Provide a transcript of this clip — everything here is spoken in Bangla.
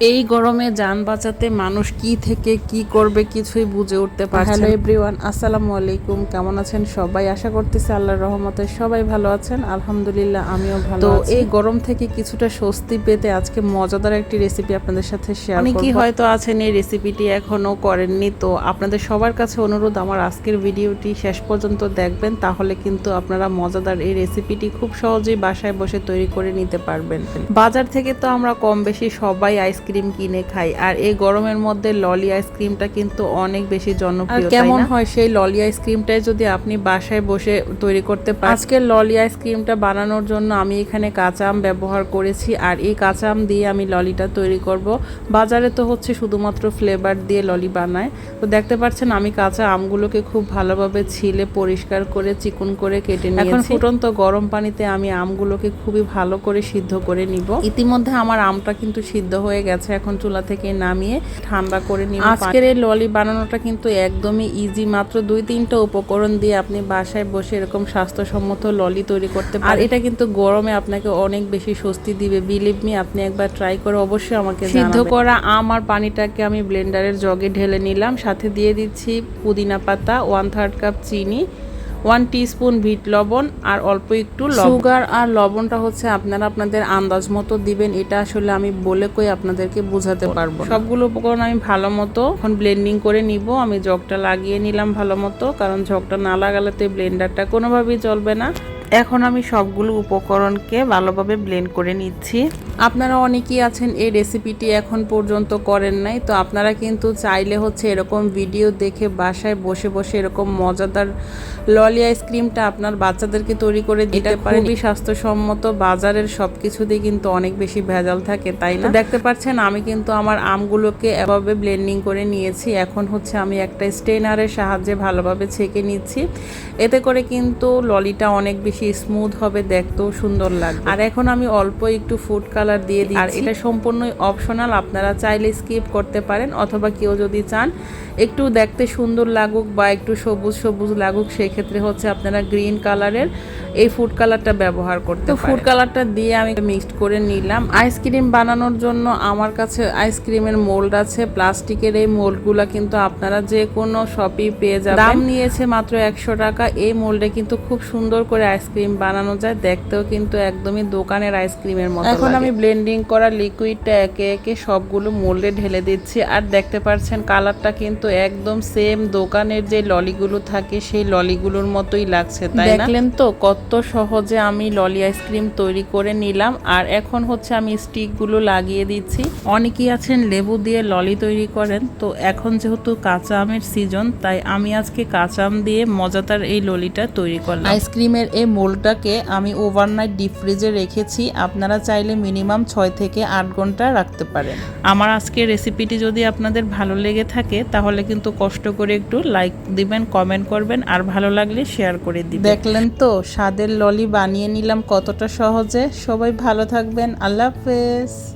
এই গরমে যান বাঁচাতে মানুষ কি থেকে কি করবে কিছুই বুঝে উঠতে পারছে হ্যালো এভরিওয়ান আসসালামু আলাইকুম। কেমন আছেন সবাই? আশা করতেছি আল্লাহর রহমতে সবাই ভালো আছেন। আলহামদুলিল্লাহ আমিও ভালো তো এই গরম থেকে কিছুটা স্বস্তি পেতে আজকে মজাদার একটি রেসিপি আপনাদের সাথে শেয়ার করব। অনেকেই হয়তো আছেন এই রেসিপিটি এখনও করেননি তো আপনাদের সবার কাছে অনুরোধ আমার আজকের ভিডিওটি শেষ পর্যন্ত দেখবেন তাহলে কিন্তু আপনারা মজাদার এই রেসিপিটি খুব সহজেই বাসায় বসে তৈরি করে নিতে পারবেন। বাজার থেকে তো আমরা কম বেশি সবাই আইসক্রিম কিনে খাই। আর এই গরমের মধ্যে ললি আইসক্রিমটা কিন্তু অনেক বেশি জনপ্রিয় কেমন হয় সেই ললি আইসক্রিমটাই যদি আপনি বাসায় বসে তৈরি করতে পারেন। আজকে ললি আইসক্রিমটা বানানোর জন্য আমি এখানে কাঁচা আম ব্যবহার করেছি আর এই কাঁচা আম দিয়ে আমি ললিটা তৈরি করব। বাজারে তো হচ্ছে শুধুমাত্র ফ্লেভার দিয়ে ললি বানায়। তো দেখতে পাচ্ছেন আমি কাঁচা আমগুলোকে খুব ভালোভাবে ছিলে পরিষ্কার করে চিকন করে কেটে নিয়েছি। এখন ফুটন্ত গরম পানিতে আমি আমগুলোকে খুবই ভালো করে সিদ্ধ করে নিব। ইতিমধ্যে আমার আমটা কিন্তু সিদ্ধ হয়ে গেছে। এখন চুলা থেকে নামিয়ে ঠান্ডা করে নিব। আজকের এই ললি বানানোটা কিন্তু একদমই ইজি মাত্র দুই তিনটা উপকরণ দিয়ে আপনি বাসায় বসে এরকম স্বাস্থ্যসম্মত ললি তৈরি করতে পারেন। আর এটা কিন্তু গরমে আপনাকে অনেক বেশি স্বস্তি দিবে। বিলিভ মি আপনি একবার ট্রাই করে অবশ্যই আমাকে সিদ্ধ করা আম আর পানিটাকে আমি ব্লেন্ডারের জগে ঢেলে নিলাম। সাথে দিয়ে দিচ্ছি পুদিনা পাতা ওয়ান থার্ড কাপ চিনি ওয়ান টিস্পুন ভিট লবণ আর অল্প একটু সুগার আর লবণটা হচ্ছে আপনারা আপনাদের আন্দাজ মতো দিবেন এটা আসলে আমি বলে কই আপনাদেরকে বোঝাতে পারব সবগুলো উপকরণ আমি ভালো মতো এখন ব্লেন্ডিং করে নিব। আমি জগটা লাগিয়ে নিলাম ভালো মতো কারণ জগটা না লাগালে তো ব্লেন্ডারটা কোনোভাবেই চলবে না। এখন আমি সবগুলো উপকরণকে ভালোভাবে ব্লেন্ড করে নিচ্ছি। আপনারা অনেকেই আছেন এই রেসিপিটি এখন পর্যন্ত করেন নাই তো আপনারা কিন্তু চাইলে হচ্ছে এরকম ভিডিও দেখে বাসায় বসে বসে এরকম মজাদার ললি আইসক্রিমটা আপনার বাচ্চাদেরকে তৈরি করে দিতে পারেন। খুবই স্বাস্থ্যসম্মত বাজারের সব কিছুতেই কিন্তু অনেক বেশি ভেজাল থাকে তাই না? দেখতে পাচ্ছেন আমি কিন্তু আমার আমগুলোকে এভাবে ব্লেন্ডিং করে নিয়েছি। এখন হচ্ছে আমি একটা স্টেনারের সাহায্যে ভালোভাবে ছেঁকে নিচ্ছি। এতে করে কিন্তু ললিটা অনেক বেশি স্মুথ হবে দেখতেও সুন্দর লাগবে। আর এখন আমি অল্প একটু ফুড কালার দিয়ে দিই আর এটা সম্পূর্ণই অপশনাল আপনারা চাইলে স্কিপ করতে পারেন অথবা কেউ যদি চান একটু দেখতে সুন্দর লাগুক বা একটু সবুজ সবুজ লাগুক সেক্ষেত্রে হচ্ছে আপনারা গ্রিন কালারের এই ফুড কালারটা ব্যবহার করতে ফুড কালারটা দিয়ে আমি মিক্সড করে নিলাম। আইসক্রিম বানানোর জন্য আমার কাছে আইসক্রিমের মোল্ড আছে। প্লাস্টিকের এই মোল্ডগুলো কিন্তু আপনারা যে কোনো শপই পেয়ে যাবেন। দাম নিয়েছে মাত্র একশো টাকা। এই মোল্ডে কিন্তু খুব সুন্দর করে আইসক্রিম বানানো যায় দেখতেও কিন্তু একদমই দোকানের আইসক্রিমের মতো এখন আমি ব্লেন্ডিং করা লিকুইডটা একে একে সবগুলো মোল্ডে ঢেলে দিচ্ছি। আর দেখতে পাচ্ছেন কালারটা কিন্তু একদম সেম দোকানের যে ললিগুলো থাকে সেই ললিগুলোর মতোই লাগছে তাই দেখলেন তো কত সহজে আমি ললি আইসক্রিম তৈরি করে নিলাম। আর এখন হচ্ছে আমি স্টিকগুলো লাগিয়ে দিচ্ছি। অনেকেই আছেন লেবু দিয়ে ললি তৈরি করেন তো এখন যেহেতু কাঁচা আমের সিজন তাই আমি আজকে কাঁচা আম দিয়ে মজাদার এই ললিটা তৈরি করলাম। আইসক্রিমের এই মোলটাকে আমি ওভারনাইট ডিপ ফ্রিজে রেখেছি। আপনারা চাইলে মিনিমাম ছয় থেকে আট ঘণ্টা রাখতে পারেন। আমার আজকে রেসিপিটি যদি আপনাদের ভালো লেগে থাকে তাহলে কিন্তু কষ্ট করে একটু লাইক দিবেন কমেন্ট করবেন আর ভালো লাগলে শেয়ার করে দিবেন। দেখলেন তো স্বাদের ললি বানিয়ে নিলাম কতটা সহজে। সবাই ভালো থাকবেন। আল্লাহ হাফেজ।